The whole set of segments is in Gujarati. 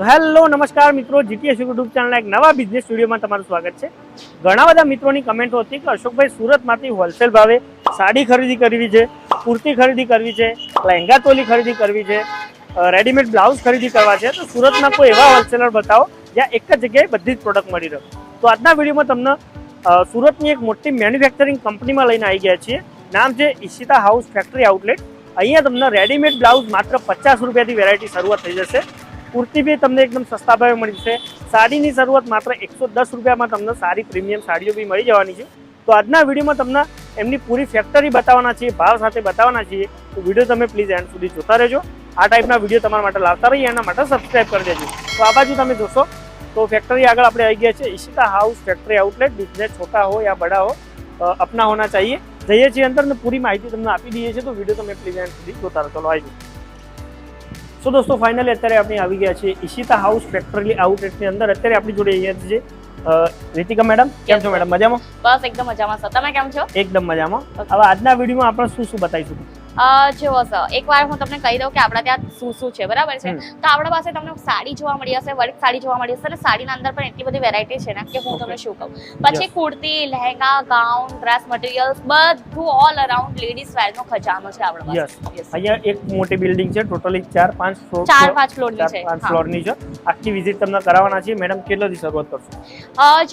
તો હેલો, નમસ્કાર મિત્રો. જીટીએસ યુટ્યુબ ચેનલના એક નવા બિઝનેસ સ્ટુડિયોમાં તમારું સ્વાગત છે. ઘણા બધા મિત્રોની કમેન્ટો હતી કે અશોકભાઈ, સુરતમાંથી હોલસેલ ભાવે સાડી ખરીદી કરવી છે, કુર્તી ખરીદી કરવી છે, લહેંગા ચોલી ખરીદી કરવી છે રેડીમેડ બ્લાઉઝ ખરીદી કરવા છે. તો સુરતના કોઈ એવા હોલસેલર બતાવો જ્યાં એક જ જગ્યાએ બધી જ પ્રોડક્ટ મળી રહે. તો આજના વિડીયોમાં તમને સુરતની એક મોટી મેન્યુફેક્ચરિંગ કંપનીમાં લઈને આવી ગયા છીએ. નામ છે ઈશિતા હાઉસ ફેક્ટરી આઉટલેટ અહીંયા તમને રેડીમેડ બ્લાઉઝ માત્ર પચાસ રૂપિયાથી વેરાયટી શરૂઆત થઈ જશે. કુર્તી બી તમને એકદમ સસ્તા ભાવે મળી જશે. સાડીની શરૂઆત માત્ર એકસો દસ રૂપિયામાં તમને સારી પ્રીમિયમ સાડીઓ બી મળી જવાની છે. તો આજના વિડીયોમાં તમને એમની પૂરી ફેક્ટરી બતાવવાના છીએ, ભાવ સાથે બતાવવાના છીએ. તો વીડિયો તમે પ્લીઝ એન્ડ સુધી જોતા રહેજો. આ ટાઈપના વીડિયો તમારા માટે લાવતા રહીએ, એના માટે સબસ્ક્રાઈબ કરી દેજો. તો આ બાજુ તમે જોશો, તો ફેક્ટરી આગળ આપણે આવી ગયા છે Ishita house factory outlet business છોટા હો યા બડા હો અપના હોના ચાહીએ. જઈએ છીએ અંદર ને પૂરી માહિતી તમને આપી દઈએ છીએ. તો વીડિયો તમે પ્લીઝ એન્ડ સુધી જોતા રહો. ચલો, આવી જાય સો દોસ્તો ફાઇનલી અત્યારે આપણે આવી ગયા છીએ ઈશિતા હાઉસ ફેક્ટરી આઉટલેટની અંદર. અત્યારે આપણી જોડે અહીંયા છે રીતિકા મેડમ. કેમ છો મેડમ? મજામાં? બસ એકદમ મજામાં. છો તમે કેમ છો? એકદમ મજામાં. હવે આજના વિડીયોમાં આપણે શું શું બતાવીશું? જુઓ સર એકવાર હું તમને કહી દઉં કે આપણા ત્યાં શું શું છે બરાબર છે? તો આપણા પાસે તમને સાડી જોવા મળી હશે વર્ક સાડી જોવા મળી હશે અને સાડીના અંદર પણ એટલી બધી વેરાયટી છે ને કે હું તમને શું કહું. પછી kurti lehenga gown dress materials બધું ઓલ અરાઉન્ડ લેડીઝ વેરનો ખજાનો છે આપણા પાસે. અહીંયા એક મોટી બિલ્ડિંગ છે ટોટલી ચાર પાંચ ફ્લોર ચાર પાંચ ફ્લોરની છે. પાંચ ફ્લોરની છે. આખી વિઝિટ તમને કરાવવાના છે મેડમ કેટલોથી શરૂઆત કરશો?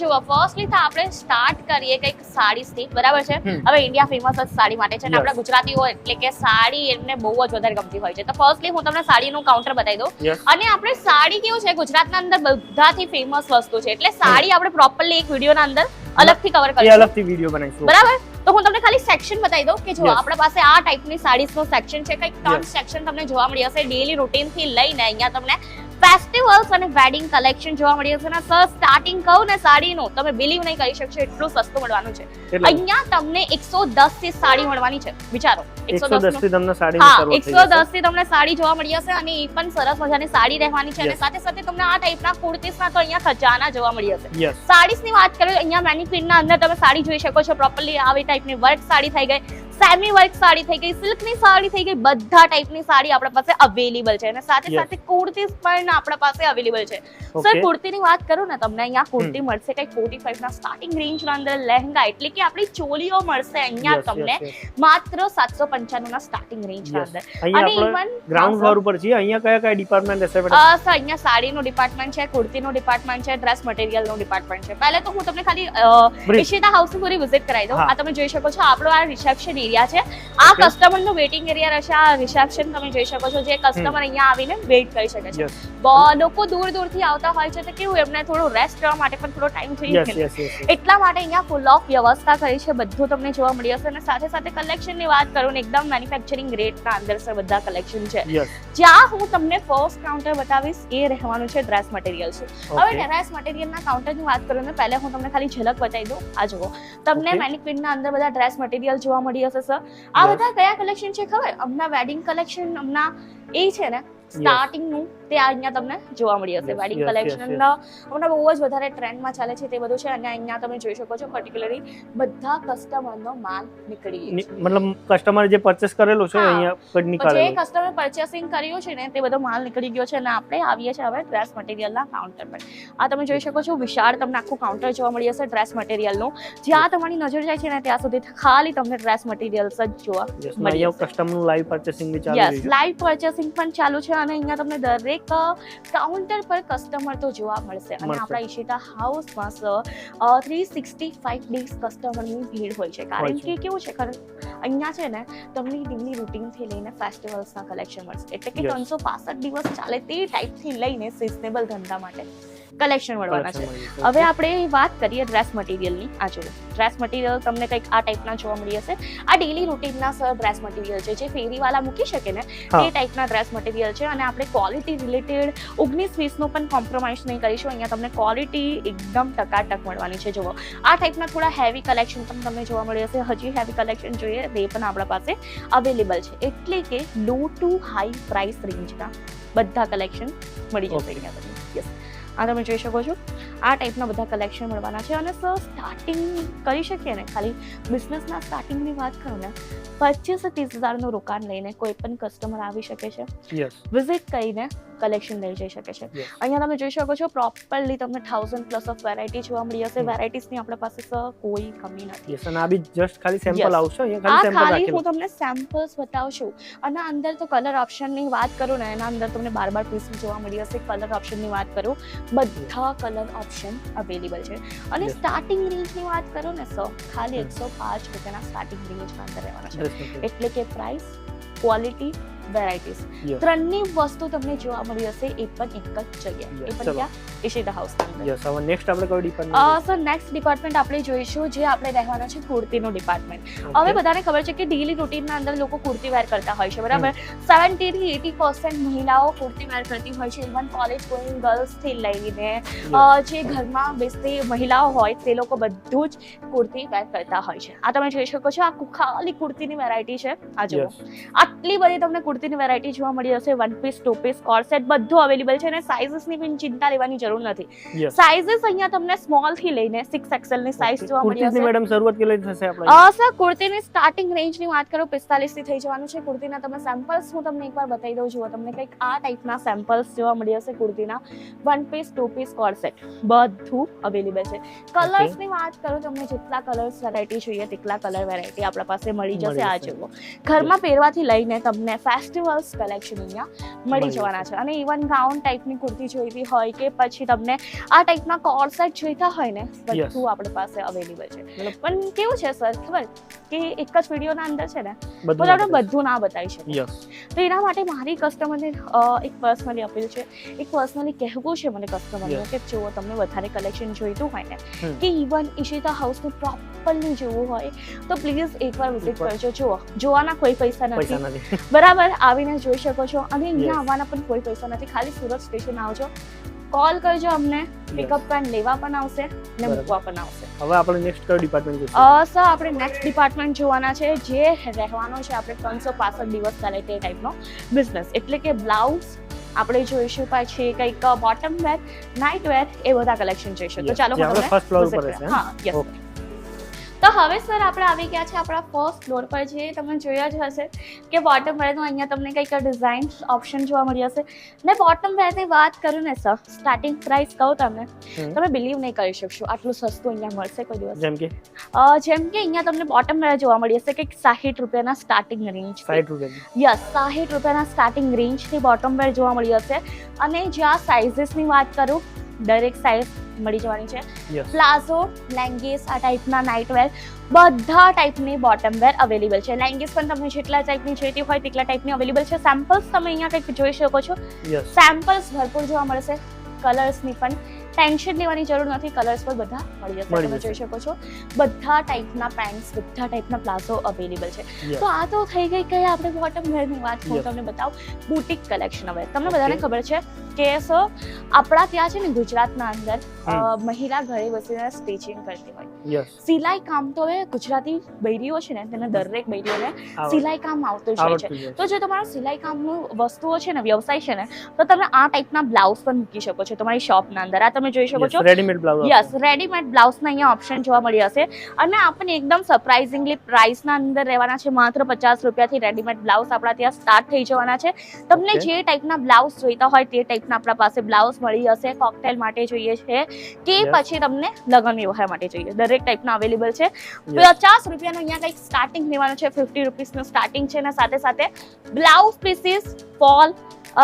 જુઓ ફર્સ્ટલી તો આપણે સ્ટાર્ટ કરીએ કંઈક સાડીથી બરાબર છે? હવે ઇન્ડિયા ફેમસ જ સાડી માટે છે અને. આપણા ગુજરાતીઓ એટલે કે સાડી એમને બહુ જ વધારે ગમતી હોય છે. તો ફર્સ્ટલી હું તમને સાડીનું કાઉન્ટર બતાવી દઉં. અને આપણે સાડી કેવું છે ગુજરાતના અંદર બધાથી ફેમસ વસ્તુ છે. એટલે સાડી આપણે પ્રોપરલી એક વિડીયોના અંદર અલગથી કવર કરીએ અલગથી વીડિયો બનાવીશું. બરાબર? તો હું તમને ખાલી સેક્શન બતાવી દઉં કે જો આપણા પાસે આ ટાઈપની સાડીઝનો સેક્શન છે કંઈક ત્રણ સેક્શન તમને જોવા મળી હશે. ડેલી રૂટીનથી લઈને અહીંયા તમને ફેસ્ટિવલ્સ અને વેડિંગ કલેક્શન જોવા મળી હશે ને સર સ્ટાર્ટિંગ કહું ને સાડીનું તમે બિલીવ નહીં કરી શકશો એટલું સસ્તું મળવાનું છે. અહીંયા તમને એકસો દસથી સાડી મળવાની છે. વિચારો એકસો દસથી તમને સાડીની હા એકસો દસથી તમને સાડી જોવા મળી હશે અને એ પણ સરસ મજાની સાડી રહેવાની છે અને સાથે સાથે તમને આ ટાઈપના કુર્તીસના તો અહીંયા ખજાના જોવા મળી હશે. સાડીસની વાત કરીએ અહીંયા મેનિક્વિનના અંદર તમે સાડી જોઈ શકો છો. પ્રોપરલી આવી ટાઈપની વર્ક સાડી થઈ ગઈ. સેમી વર્ક સાડી થઈ ગઈ સિલ્કની સાડી થઈ ગઈ બધા ટાઈપની સાડી આપણા પાસે અવેલેબલ છે. અને સાથે સાથે કુર્તીસ પણ આપણા પાસે અવેલેબલ છે. સર કુર્તી કુર્તીની વાત કરું ને તમને અહીંયા કુર્તી મળશે કઈ ફોર્ટી ફાઈવ ના સ્ટાર્ટિંગ રેન્જના અંદર લહેંગા એટલે કે આપણી ચોલીઓ મળશે અહીંયા તમને માત્ર સાતસો પંચાણું ના સ્ટાર્ટિંગ રેન્જના. અંદર. અને ઇવન ગ્રાઉન્ડ ફ્લોર ઉપર છે અહીંયા કયા કયા ડિપાર્ટમેન્ટ રહેશે સર અહીંયા સાડીનું ડિપાર્ટમેન્ટ છે કુર્તીનું ડિપાર્ટમેન્ટ છે ડ્રેસ મટીરિયલનું ડિપાર્ટમેન્ટ છે. પહેલે તો હું તમને ખાલી ઈશિતા હાઉસ પૂરી વિઝિટ કરાવી દઉં. આ તમે જોઈ શકો છો આપણો આ રિસેપ્શન એરિયા છે. આ. કસ્ટમરનું વેટિંગ એરિયા રહેશે. આ રિસેપ્શન તમે જોઈ શકો છો. જે કસ્ટમર અહીંયા આવીને વેઇટ કરી શકે છે. લોકો દૂર દૂરથી આવતા હોય છે તો કેવું એમને થોડું રેસ્ટ કરવા માટે પણ થોડો ટાઈમ થઈ ને. યસ એટલા માટે અહીંયા ફૂલ ઓફ વ્યવસ્થા કરી છે. બધું તમને જોવા મળી હશે. અને સાથે સાથે કલેક્શનની વાત કરું ને એકદમ મેન્યુફેક્ચરિંગ રેટના અંદર સર બધા કલેક્શન છે. જ્યાં હું તમને ફર્સ્ટ કાઉન્ટર બતાવીશ એ રહેવાનું છે ડ્રેસ મટીરિયલ છે. હવે ડ્રેસ મટીરિયલના કાઉન્ટરની વાત કરું ને પહેલા હું તમને ખાલી ઝલક બતાવી દઉં. આ જુઓ. તમને. મેનિક્વિનના અંદર બધા ડ્રેસ મટીરિયલ જોવા મળી હશે. સર આ બધા કયા કલેક્શન છે ખબર? હમણાં વેડિંગ કલેક્શન હમણાં એ છે ને સ્ટાર્ટિંગનું તે અહીંયા તમને જોવા મળી હશે. વેડિંગ કલેક્શન હમણાં બહુ જ વધારે ટ્રેન્ડમાં ચાલે છે તે બધું છે અને અહીંયા તમે જોઈ શકો છો પર્ટિક્યુલરલી બધા કસ્ટમરનો માલ નીકળી મતલબ કસ્ટમર જે પરચેસ કરેલો છે અહીંયા નીકળે જે કસ્ટમર પરચેસિંગ કર્યું છે ને તે બધો માલ નીકળી ગયો છે અને આપણે આવીએ છીએ હવે ડ્રેસ મટીરિયલના કાઉન્ટર પર. આ તમે જોઈ શકો છો વિશાળ તમને આખું કાઉન્ટર જોવા મળી હશે ડ્રેસ મટીરિયલનું જ્યાં તમારી નજર જાય છે ને ત્યાં સુધી ખાલી તમને ડ્રેસ મટીરિયલ્સ જ જોવા મળી જાય કસ્ટમરનું લાઈવ પરચેસિંગ બી ચાલુ યસ લાઈવ પરચેસિંગ પણ ચાલુ છે અને અહીંયા તમને દરેક કાઉન્ટર પર કસ્ટમર તો જોવા મળશે. અને આપણા ઈશિતા હાઉસમાં થ્રી સિક્સટી ફાઈવ ડેઝ કસ્ટમરની ભીડ હોય છે. કારણ કે કેવું છે ખરું અહીંયા છે ને તમને ડેલી રૂટીનથી લઈને ફેસ્ટિવલ્સના કલેક્શન મળશે. એટલે કે ત્રણસો પાસઠ દિવસ ચાલે તે ટાઈપથી લઈને સિઝનેબલ ધંધા માટે. કલેક્શન મળવાના છે. હવે આપણે વાત કરીએ ડ્રેસ મટીરિયલની આ જોડે. ડ્રેસ મટીરિયલ તમને કંઈક આ ટાઈપના જોવા મળી હશે. આ ડેલી રૂટીનના સર ડ્રેસ મટીરિયલ છે જે ફેરીવાલા મૂકી શકે ને તે ટાઈપના ડ્રેસ મટીરિયલ છે અને આપણે ક્વોલિટી રિલેટેડ ઓગણીસ વીસનો પણ કોમ્પ્રોમાઇઝ નહીં કરીશું. અહીંયા તમને ક્વોલિટી એકદમ ટકાટક મળવાની છે. જુઓ આ ટાઈપના થોડા હેવી કલેક્શન પણ તમને જોવા મળી હશે. હજી હેવી કલેક્શન જોઈએ તે પણ આપણા પાસે અવેલેબલ છે. એટલે કે લો ટુ હાઈ પ્રાઇસ રેન્જના બધા કલેક્શન મળી જશે અહીંયા તમને યસ આ તમે જોઈ શકો છો. આ ટાઈપના બધા કલેક્શન મળવાના છે અને સર સ્ટાર્ટિંગ કરી શકીએ ને? ખાલી બિઝનેસના સ્ટાર્ટિંગની વાત કરું ને પચીસ ત્રીસ હજારનું રોકાણ લઈને કોઈ પણ કસ્ટમર આવી શકે છે. વિઝિટ કરીને કલેક્શન લઈ જઈ શકે છે. અહીંયા તમે જોઈ શકો છો પ્રોપરલી તમને થાઉઝન્ડ પ્લસ ઓફ વેરાયટી જોવા મળી હશે. વેરાયટીઝની આપણા પાસે કોઈ કમી નથી. અને આ બી જસ્ટ ખાલી સેમ્પલ આવશે અહીંયા ખાલી સેમ્પલ રાખેલું. હું તમને સેમ્પલ્સ બતાવું છું અને અંદર તો કલર ઓપ્શનની વાત કરું ને એના અંદર તમને બાર બાર પીસ જોવા મળી હશે કલર ઓપ્શનની વાત કરું. બધા કલર ઓપ્શન અવેલેબલ છે. અને. સ્ટાર્ટિંગ રેન્જની વાત કરું ને સર ખાલી. એકસો પાંચ રૂપિયાના સ્ટાર્ટિંગ રેન્જમાં અંદર રહેવાના છે. એટલે કે પ્રાઇસ ક્વોલિટી વેરાયટીઝ ત્રણની વસ્તુ તમને જોવા મળી હશે એ પણ એક જ જગ્યાએ. એ પણ ચલો. ઇશિતા હાઉસની અંદર. યસ હવે નેક્સ્ટ આપણે કયો ડિપાર્ટમેન્ટ સર નેક્સ્ટ ડિપાર્ટમેન્ટ આપણે જોઈશું જે આપણે રહેવાના છે કુર્તીનું ડિપાર્ટમેન્ટ હવે બધાને ખબર છે કે ડેલી રૂટીનના અંદર લોકો કુર્તી વેર કરતા હોય છે બરાબર? સેવન્ટી થી એટી પર્સન્ટ મહિલાઓ કુર્તી વેર કરતી હોય છે. ઇવન કોલેજ ગોઈંગ ગર્લ્સથી લઈને જે ઘરમાં બેસતી મહિલાઓ હોય તે લોકો બધું જ કુર્તી વેર કરતા હોય છે. આ તમે જોઈ શકો છો આ ખાલી કુર્તીની વેરાયટી છે. આ જુઓ. આટલી બધી તમને કુર્તીની વેરાયટી જોવા મળી જશે one piece two piece corset બધું અવેલેબલ છે અને સાઇઝીસની પણ ચિંતા લેવાની જરૂર નથી. યસ અહીંયા તમને સ્મોલથી લઈને સિક્સ એક્સેલની સાઇઝ જોવા મળી જશે મેડમ શરૂઆત કેટલી થશે આપણે અ સર કુર્તીની સ્ટાર્ટિંગ રેન્જની વાત કરો પિસ્તાલીસથી થઈ જવાનું છે. કુર્તીના તમે સેમ્પલ્સ હું તમને એકવાર બતાવી દઉં છું તમને કંઈક આ ટાઈપના સેમ્પલ્સ જોવા મળી જશે કુર્તીના. One piece two piece corset બધું અવેલેબલ છે. કલર્સની વાત કરું તમને જેટલા કલર્સ વેરાયટી જોઈએ તેટલા કલર વેરાયટી આપણા પાસે મળી જશે આ જેવો જુઓ. ઘરમાં પહેરવાથી લઈને તમને ફેસ્ટિવલ્સ કલેક્શન અહીંયા મળી જવાના છે. અને ઇવન ગાઉન ટાઈપની કુર્તી જોઈતી હોય કે પછી તમને આ ટાઈપના કોર્સેટ જોઈતા હોય ને બધું આપણી પાસે અવેલેબલ છે. પણ કેવું છે સર ખબર? કે એક જ વિડીયોના અંદર છે ને આપણે બધું ના બતાવી. શકીએ તો એના માટે મારી કસ્ટમરને એક પર્સનલી અપીલ છે. એક પર્સનલી કહેવું છે મને કસ્ટમરને કે જો તમને વધારે કલેક્શન જોઈતું હોય ને કે ઇવન ઈશિતા હાઉસનું પ્રોપરલી જોવું હોય તો પ્લીઝ એકવાર વિઝિટ. કરજો. જુઓ. જોવાના કોઈ પૈસા નથી. બરાબર? આવીને જોઈ શકો છો અને. અહીંયા આવવાના પણ કોઈ પૈસા નથી. ખાલી સુરત સ્ટેશન આવજો. કોલ કરજો અમને. પિકઅપ પણ લેવા પણ આવશે ને મૂકવા પણ આવશે. હવે આપણે નેક્સ્ટ કયો ડિપાર્ટમેન્ટ જોઈશું સર આપણે નેક્સ્ટ ડિપાર્ટમેન્ટ જોવાના છે. જે રહેવાનો છે આપણે ત્રણસો પાસઠ દિવસ ચાલે તે ટાઈપનો બિઝનેસ એટલે કે બ્લાઉઝ આપણે જોઈશું પછી કંઈક બોટમ વેર નાઇટ વેર એ બધા કલેક્શન જોઈશું. તો ચાલો હું યસ. તો હવે સર આપણે આવી ગયા છે આપણા ફર્સ્ટ ફ્લોર પર જે તમે જોયા જ હશે કે બોટમ વેરનું અહીંયા તમને કંઈક ડિઝાઇન ઓપ્શન જોવા મળી હશે. ને બોટમ વેરની વાત કરું ને સર સ્ટાર્ટિંગ પ્રાઇસ કહું તમને તમે બિલીવ નહીં કરી શકશો. આટલું સસ્તું અહીંયા મળશે કોઈ દિવસ. જેમ કે? અ, જેમ કે અહીંયા તમને બોટમ વેર જોવા મળી હશે કે સાહીઠ રૂપિયાના સ્ટાર્ટિંગ રેન્જ સાહીઠ રૂપિયા. યસ સાહીઠ રૂપિયાના સ્ટાર્ટિંગ રેન્જથી બોટમ વેર જોવા મળી હશે. અને જ્યાં સાઇઝીસની વાત કરું દરેક સાઇઝ મળી જવાની છે. પ્લાઝો લેંગીસ આ ટાઈપના નાઇટ વેર બધા ટાઈપની બોટમ વેર અવેલેબલ છે. લેંગીસ પણ તમને જેટલા ટાઈપની જોઈતી હોય તેટલા ટાઈપની અવેલેબલ છે. સેમ્પલ્સ તમે અહીંયા કંઈક જોઈ શકો છો. સેમ્પલ્સ ભરપૂર જોવા મળશે. કલર્સની પણ. ટેન્શન લેવાની જરૂર નથી. કલર્સ પર બધા મળી જશે તમે જોઈ શકો છો. બધા ટાઈપના પેન્ટ્સ બધા ટાઈપના પ્લાઝો અવેલેબલ છે. તો આ તો થઈ ગઈ કઈ આપણે બોટમ વેરની વાત હું તમને બતાવું. બુટિક કલેક્શન હવે તમને બધાને ખબર છે કે સો આપણા ત્યાં છે ને ગુજરાતના અંદર મહિલા ઘરે બેસીને સ્ટિચિંગ કરતી હોય. સિલાઈ કામ તો હવે ગુજરાતી બૈરીઓ છે ને તેને દરેક બૈરીઓને સિલાઈ કામ આવતું જ હોય છે. તો જે તમારો સિલાઈ કામનું વસ્તુઓ છે ને વ્યવસાય છે ને તો તમે આ ટાઈપના બ્લાઉઝ પણ મૂકી શકો છો તમારી શોપના અંદર. આ તમે જોઈ શકો છો. રેડીમેડ બ્લાઉઝ યસ રેડીમેડ બ્લાઉઝના અહીંયા ઓપ્શન જોવા મળી હશે. અને આપણને એકદમ સરપ્રાઇઝિંગલી પ્રાઇસના અંદર રહેવાના છે માત્ર પચાસ રૂપિયાથી રેડીમેડ બ્લાઉઝ આપણા ત્યાં સ્ટાર્ટ થઈ જવાના છે. તમને. જે ટાઈપના બ્લાઉઝ જોઈતા હોય તે ટાઈપના આપણા પાસે બ્લાઉઝ મળી હશે કોકટેલ માટે જોઈએ છે કે પછી તમને લગ્ન વ્યવહાર માટે જોઈએ. દરેક ટાઈપના અવેલેબલ છે. પચાસ રૂપિયાનું અહીંયા કંઈક સ્ટાર્ટિંગ લેવાનું છે ફિફ્ટી રૂપીસનું સ્ટાર્ટિંગ છે અને સાથે સાથે બ્લાઉઝ પીસીસ ફોલ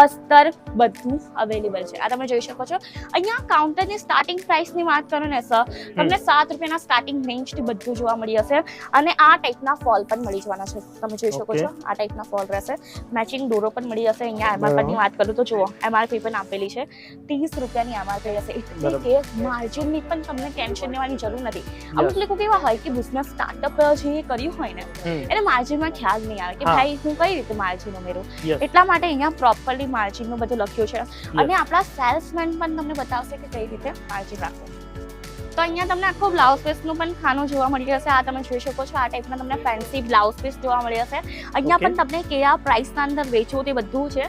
અસ્તર બધું અવેલેબલ છે. આ તમે જોઈ શકો છો. અહીંયા કાઉન્ટરની સ્ટાર્ટિંગ પ્રાઇસની વાત કરો ને સર તમને સાત રૂપિયાના સ્ટાર્ટિંગ રેન્જથી બધું જોવા મળી હશે અને આ ટાઈપના ફોલ પણ મળી જવાના છે. તમે જોઈ શકો છો આ ટાઈપના ફોલ રહેશે. મેચિંગ ડોરો પણ મળી હશે અહીંયા એમઆરપીની વાત કરું તો જુઓ એમઆરપી પણ આપેલી છે. ત્રીસ રૂપિયાની એમઆરપી હશે એટલે કે માર્જિનની પણ તમને ટેન્શન લેવાની જરૂર નથી. અમુક લોકો કેવા હોય કે બિઝનેસ સ્ટાર્ટઅપ જે કર્યું હોય ને એને માર્જિનમાં ખ્યાલ નહીં આવે કે ભાઈ હું કઈ રીતે માર્જિન ઉમેરું? એટલા માટે અહીંયા પ્રોપરલી માર્જિનનું બધું લખ્યું છે. અને આપણા સેલ્સમેન પણ તમને બતાવશે કે કઈ રીતે માર્જિન રાખવું. તો અહીંયા તમને આખો બ્લાઉઝ પીસનું પણ ખાનું જોવા મળી જશે આ તમે જોઈ શકો છો આ ટાઈપના તમને ફેન્સી બ્લાઉઝ પીસ જોવા મળી જશે અહીંયા પણ તમને કયા પ્રાઇસના અંદર વેચો તે બધું છે.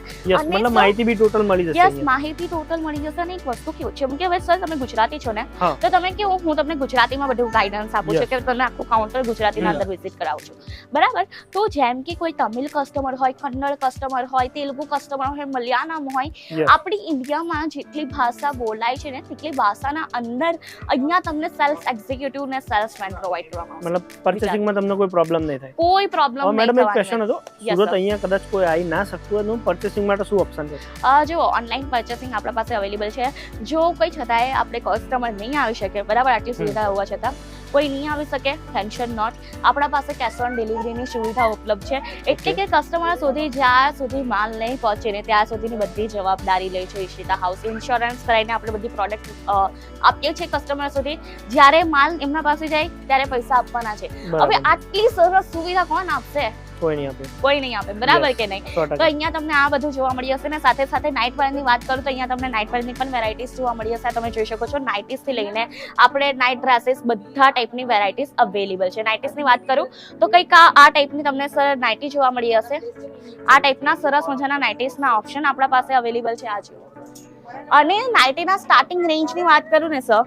મતલબ માહિતી બી ટોટલ મળી જશે યસ માહિતી ટોટલ મળી જશે અને એક વસ્તુ કેવું છે કે હવે સર તમે ગુજરાતી છો ને તો તમે કેવું હું તમને ગુજરાતીમાં બધું ગાઈડન્સ આપું છું કે તમને આખું કાઉન્ટર ગુજરાતીના અંદર વિઝિટ કરાવું છું. બરાબર? તો જેમ કે કોઈ તમિલ કસ્ટમર હોય કન્નડ કસ્ટમર હોય તેલુગુ કસ્ટમર હોય મલયાલમ હોય આપણી ઇન્ડિયામાં જેટલી ભાષા બોલાય છે ને તેટલી ભાષાના અંદર અહીંયા તમને સેલ્સ એક્ઝિક્યુટિવ ને સેલ્સમેન પ્રોવાઈડ કરવામાં મતલબ પર્ચેસિંગમાં તમને કોઈ પ્રોબ્લેમ નહીં થાય. કોઈ પ્રોબ્લેમ નહીં મેડમ એક ક્વેશ્ચન હતો. સુરત અહીંયા કદાચ કોઈ આવી ના શકતું હોય તો પર્ચેસિંગ માટે શું ઓપ્શન છે? જો ઓનલાઈન પર્ચેસિંગ આપણા પાસે અવેલેબલ છે. જો કોઈ છતાંય આપણે કસ્ટમર નહીં આવી શકે બરાબર? આટલી સુવિધા હોવા છતાં. કોઈ નહીં આવી શકે ટેન્શન નોટ આપણા પાસે કેશ ઓન ડિલિવરીની સુવિધા ઉપલબ્ધ છે. એટલે કે કસ્ટમર સુધી જ્યાં સુધી માલ નહીં પહોંચે ને ત્યાં સુધીની બધી જવાબદારી લે છે ઈશિતા હાઉસ ઇન્સ્યોરન્સ કરાવીને આપણે બધી પ્રોડક્ટ આપીએ છીએ કસ્ટમર સુધી. જ્યારે માલ એમના પાસે જાય ત્યારે પૈસા આપવાના છે. હવે આટલી સરસ સુવિધા કોણ આપશે? કોઈ નહીં આપે. કોઈ નહીં આપે. બરાબર કે નહીં? તો અહીંયા તમને આ બધું જોવા મળી હશે ને સાથે સાથે નાઇટ વેરની વાત કરું તો અહીંયા તમને નાઇટ વેરની પણ વેરાયટીઝ જોવા મળી હશે. તમે જોઈ શકો છો નાઇટીસથી લઈને આપણે નાઇટ ડ્રેસીસ બધા ટાઈપની વેરાયટીઝ અવેલેબલ છે. નાઇટીસની વાત કરું તો કંઈક આ ટાઈપની તમને સર નાઇટી જોવા મળી હશે. આ ટાઈપના સરસ મજાના નાઇટીસના ઓપ્શન આપણા પાસે અવેલેબલ છે આ જુઓ. અને નાઇટીના સ્ટાર્ટિંગ રેન્જની વાત કરું ને સર.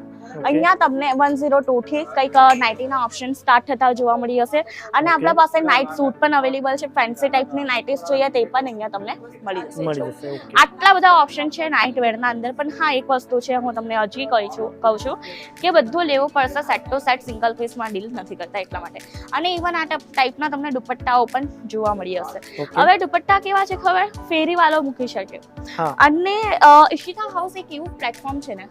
અહીંયા તમને વન ઝીરો ટુ થી કંઈક નાઇટીના ઓપ્શન સ્ટાર્ટ થતા જોવા મળી હશે. અને આપણા પાસે નાઇટ સૂટ પણ અવેલેબલ છે ફેન્સી ટાઈપની નાઇટીસ જોઈએ તે પણ અહીંયા તમને મળી જશે. આટલા બધા ઓપ્શન છે નાઇટ વેરના અંદર પણ હા એક વસ્તુ છે હું તમને હજી કહી છું કહું છું કે બધું લેવું પડશે સેટ ટુ સેટ સિંગલ પીસમાં ડીલ નથી કરતા એટલા માટે. અને ઇવન આ ટાઈપના તમને દુપટ્ટાઓ પણ જોવા મળી હશે. હવે દુપટ્ટા કેવા છે ખબર? ફેરીવાળો મૂકી શકે. અને ઈશિતા હાઉસ એક એવું પ્લેટફોર્મ છે ને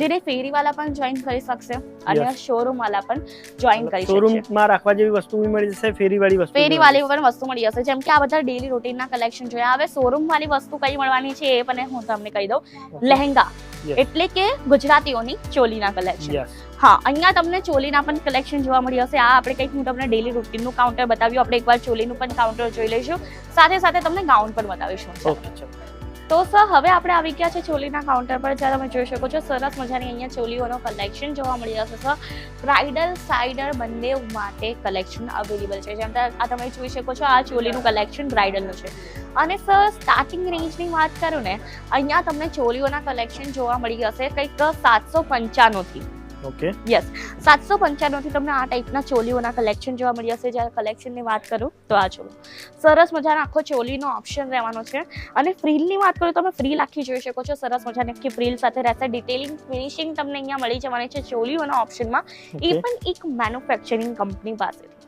જેને ફેરીવાળા પણ જોઈન કરી શકશે અને શોરૂમ વાળા પણ જોઈન કરી શકશે. શોરૂમમાં રાખવા જેવી વસ્તુ મળી જશે ફેરી વાળી વસ્તુ બી ફેરી વાળી પણ વસ્તુ મળી જશે. જેમ કે આ બધા ડેલી રૂટીનના કલેક્શન જોયા. હવે શોરૂમ વાળી વસ્તુ કઈ મળવાની છે એ પણ હું તમને કહી દઉં. લહેંગા. એટલે કે ગુજરાતીઓની ચોલીના કલેક્શન હા અહીંયા તમને ચોલીના પણ કલેક્શન જોવા મળી હશે. આ આપણે કંઈક હું તમને ડેલી રૂટીનનું કાઉન્ટર બતાવ્યું. આપણે એકવાર ચોલીનું પણ કાઉન્ટર જોઈ લઈશું. સાથે સાથે તમને ગાઉન પણ બતાવીશું. તો સર, હવે આપણે આવી ગયા છે ચોલીના કાઉન્ટર પર. જ્યાં તમે જોઈ શકો છો, સરસ મજાની અહીંયા ચોલીઓનો કલેક્શન જોવા મળી જશે સર. બ્રાઇડલ સાઇડર બંને માટે કલેક્શન અવેલેબલ છે. જેમ આ તમે જોઈ શકો છો, આ ચોલીનું કલેક્શન બ્રાઇડલનું છે. અને સર સ્ટાર્ટિંગ રેન્જની વાત કરું ને, અહીંયા તમને ચોલીઓના કલેક્શન જોવા મળી જશે કંઈક સાતસો પંચાણુંથી. ઓકે યસ સાતસો પંચાણુંથી તમને આ ટાઈપના ચોલીઓના કલેક્શન જોવા મળી હશે. જ્યારે કલેક્શનની વાત કરું તો આ ચોલો સરસ મજાનો આખો ચોલીનો ઓપ્શન રહેવાનો છે. અને ફ્રીલની વાત કરું તમે ફ્રીલ આખી જોઈ શકો છો. સરસ મજાની આખી ફ્રીલ સાથે રહેશે. ડિટેલિંગ ફિનિશિંગ તમને અહીંયા મળી જવાની છે ચોલીઓના ઓપ્શનમાં એ પણ એક મેન્યુફેક્ચરિંગ કંપની પાસે. યસ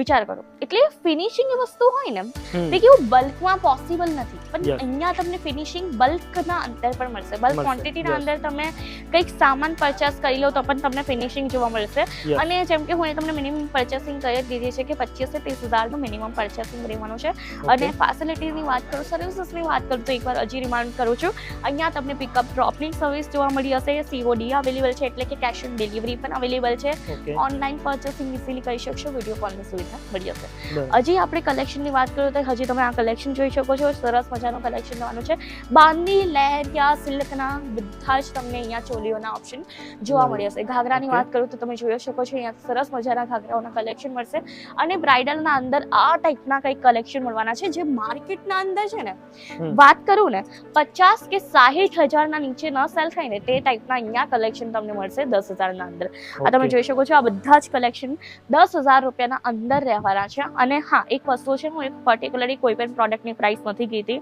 વિચાર કરો. એટલે ફિનિશિંગ એ વસ્તુ હોય ને તે કેવું બલ્કમાં પોસિબલ નથી. પણ અહીંયા તમને ફિનિશિંગ બલ્કના અંદર પણ મળશે. બલ્ક ક્વોન્ટિટીના અંદર તમે કંઈક સામાન પરચેસ કરી લો તો પણ તમને ફિનિશિંગ જોવા મળશે. અને જેમ કે હું તમને મિનિમમ પરચેસિંગ કરી દીધી છે કે પચીસથી ત્રીસ હજારનું મિનિમમ પરચેસિંગ રહેવાનું છે. અને ફેસિલિટીની વાત કરું સર્વિસીસની વાત કરું તો એકવાર હજી રિમાન્ડ કરું છું. અહીંયા તમને પિકઅપ ડ્રોપની સર્વિસ જોવા મળી હશે. સીઓડી અવેલેબલ છે એટલે કે કેશ ઓન ડિલિવરી પણ અવેલેબલ છે. ઓનલાઈન પરચેસિંગ ઇઝીલી કરી શકશો વીડિયો કોલની સુવિધા મળી જશે હજી આપણે કલેક્શનની વાત કરીએ તો હજી તમે આ કલેક્શન જોઈ શકો છો. સરસ મજાનું કલેક્શન લેવાનું છે. બાંધી લહેરિયા સિલ્કના બધા જ તમને અહીંયા ચોલીઓના ઓપ્શન જોવા મળી હશે. ઘાઘરાની વાત કરું તો તમે જોઈ શકો છો અહીંયા સરસ મજાના ઘાઘરાઓના કલેક્શન મળશે. અને બ્રાઇડલના અંદર આ ટાઈપના કંઈક કલેક્શન મળવાના છે જે માર્કેટના અંદર છે ને વાત કરું ને પચાસ કે સાહીઠ હજારના નીચે ન સેલ થાય ને તે ટાઈપના અહીંયા કલેક્શન તમને મળશે દસ હજારના અંદર. આ તમે જોઈ શકો છો આ બધા જ કલેક્શન દસ હજાર રૂપિયાના અંદર રહેવાના છે. અને હા એક વસ્તુ છે હું એક પર્ટિક્યુલરલી કોઈ પણ પ્રોડક્ટની પ્રાઇસ નથી કીધી.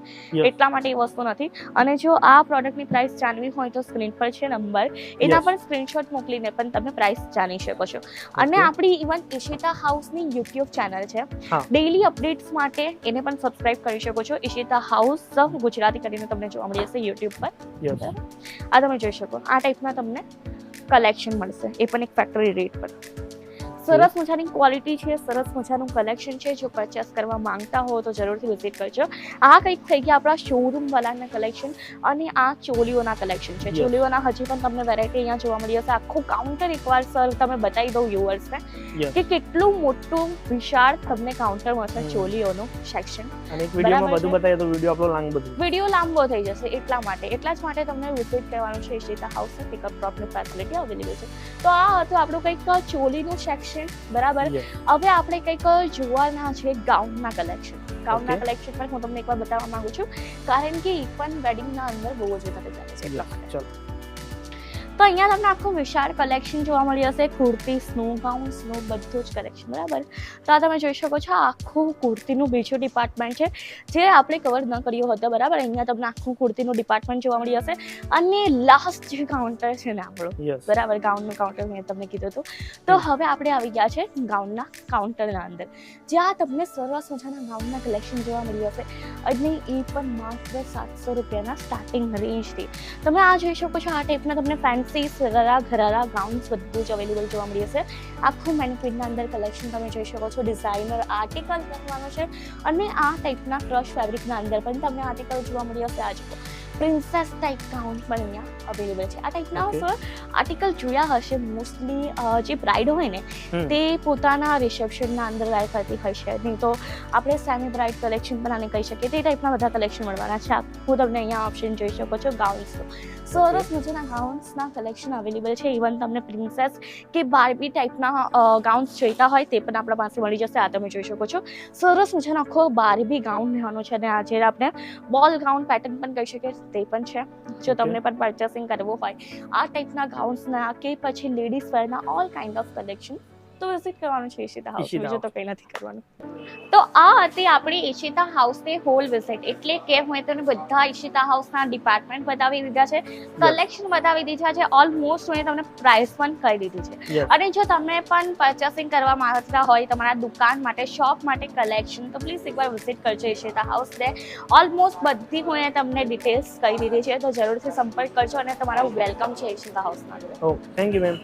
એટલા માટે એ વસ્તુ નથી. અને જો આ પ્રોડક્ટની પ્રાઇસ જાણવી હોય તો સ્ક્રીન પર છે નંબર એના પણ પર સ્ક્રીનશોટ મોકલીને પણ તમે પ્રાઇસ જાણી શકો છો. અને આપણી ઇવન ઈશિતા હાઉસની યુટ્યુબ ચેનલ છે. ડેઈલી અપડેટ્સ માટે એને પણ સબસ્ક્રાઇબ કરી શકો છો. ઈશિતા હાઉસ ગુજરાતી કરીને તમને જોવા મળી જશે યુટ્યુબ પર. આ તમે જોઈ શકો. આ ટાઈપના તમને કલેક્શન મળશે. એ પણ એક ફેક્ટરી રેટ પર. સરસ મજાની ક્વોલિટી છે સરસ મજાનું કલેક્શન છે જો પરચેસ કરવા માંગતા હો તો જરૂરથી વિઝિટ કરજો. આ કંઈક થઈ ગયા આપણા શોરૂમ વાળાના કલેક્શન અને આ ચોલીઓના કલેક્શન છે. ચોલીઓના હજી પણ તમને વેરાયટી અહીંયા જોવા મળી હશે. આખું કાઉન્ટર એકવાર સર તમે બતાવી દઉં યુવર્સને કે કેટલું મોટું વિશાળ તમને કાઉન્ટર મળશે ચોલીઓનું સેક્શન વીડિયો લાંબો થઈ જશે. એટલા માટે. એટલા જ માટે તમને વિઝિટ કરવાનું છે હાઉસ પિકઅપ ડ્રોપની ફેસિલિટી અવેલેબલ છે. તો આ હતું આપણું કંઈક ચોલીનું સેક્શન બરાબર? હવે આપણે કંઈક જોવાના છે ગાઉનના કલેક્શન ગાઉનના કલેક્શન પણ હું તમને એકવાર બતાવવા માંગુ છું. કારણ કે એ પણ વેડિંગના અંદર બહુ જ વધારે ચાલે છે એટલા માટે. તો અહીંયા તમને આખું વિશાળ કલેક્શન જોવા મળી હશે. કુર્તીસનું ગાઉન્સનું બધું જ કલેક્શન બરાબર? તો આ તમે જોઈ શકો છો આખું કુર્તીનું બીજું ડિપાર્ટમેન્ટ છે. જે આપણે કવર ન કર્યો હતો બરાબર? અહીંયા તમને આખું કુર્તીનું ડિપાર્ટમેન્ટ જોવા મળી હશે. અને લાસ્ટ જે કાઉન્ટર છે ને આપણું બરાબર? ગાઉનનું કાઉન્ટર મેં તમને કીધું હતું. તો હવે આપણે આવી ગયા છે ગાઉનના કાઉન્ટરના અંદર. જ્યાં તમને સરસ મજાના ગાઉનના કલેક્શન જોવા મળી હશે. અને એ પણ માત્ર સાતસો રૂપિયાના સ્ટાર્ટિંગ રેન્જથી તમે આ જોઈ શકો છો આ ટાઈપના તમને ફેન્સી સરારા ઘરારા ગાઉન્સ બધું જ અવેલેબલ જોવા મળી છે આખું મેનિક્વિનના અંદર કલેક્શન તમે જોઈ શકો છો. ડિઝાઇનર આર્ટિકલ કરવાનો છે અને આ ટાઈપના ક્રશ ફેબ્રિકના અંદર પણ તમને આર્ટિકલ જોવા મળી હશે. આજ પ્રિન્સેસ ટાઈપ ગાઉન પણ અહીંયા અવેલેબલ છે. આ ટાઈપના. સર આર્ટિકલ જોયા હશે મોસ્ટલી જે બ્રાઇડ હોય ને તે પોતાના રિસેપ્શનના અંદર વેર કરતી હશે નહીં તો આપણે સેમી બ્રાઇડ કલેક્શન પણ આને કહી શકીએ. તે ટાઈપના બધા કલેક્શન મળવાના છે. હું તમને અહીંયા ઓપ્શન જોઈ શકો છો ગાઉન્સનો સરસ મજાના ગાઉન્સના કલેક્શન અવેલેબલ છે. ઇવન તમને પ્રિન્સેસ કે બાર્બી ટાઈપના ગાઉન્સ જોઈતા હોય તે પણ આપણા પાસે મળી જશે. આ તમે જોઈ શકો છો. સરસ મજાનો આખો બાર્બી ગાઉન લેવાનો છે અને આજે આપણે બોલ ગાઉન પેટર્ન પણ કહી શકીએ. તે પણ છે. જો તમને પણ પરચેસિંગ કરવું હોય. આ ટાઈપના ગાઉન્સના કે પછી લેડીઝ વેરના ઓલ કાઇન્ડ ઓફ કલેક્શન તો વિઝિટ કરવાનું છે ઈશિતા હાઉસ બીજું તો કંઈ નથી કરવાનું. તો આ હતી આપણી ઈશિતા હાઉસની હોલ વિઝિટ એટલે કે હું તમને બધા ઈશિતા હાઉસના ડિપાર્ટમેન્ટ બતાવી દીધા છે કલેક્શન બતાવી દીધા છે ઓલમોસ્ટ હું તમને પ્રાઇસ પણ કહી દીધી છે. અને જો તમે પણ પર્ચેસિંગ કરવા માંગતા હોય તમારા દુકાન માટે શોપ માટે કલેક્શન તો પ્લીઝ એકવાર વિઝિટ કરજો ઈશિતા હાઉસને ઓલમોસ્ટ બધી હું તમને ડિટેલ્સ કહી દીધી છે તો જરૂરથી સંપર્ક કરજો અને તમારા વેલકમ છે ઈશિતા હાઉસમાં થેન્ક યુ મેમ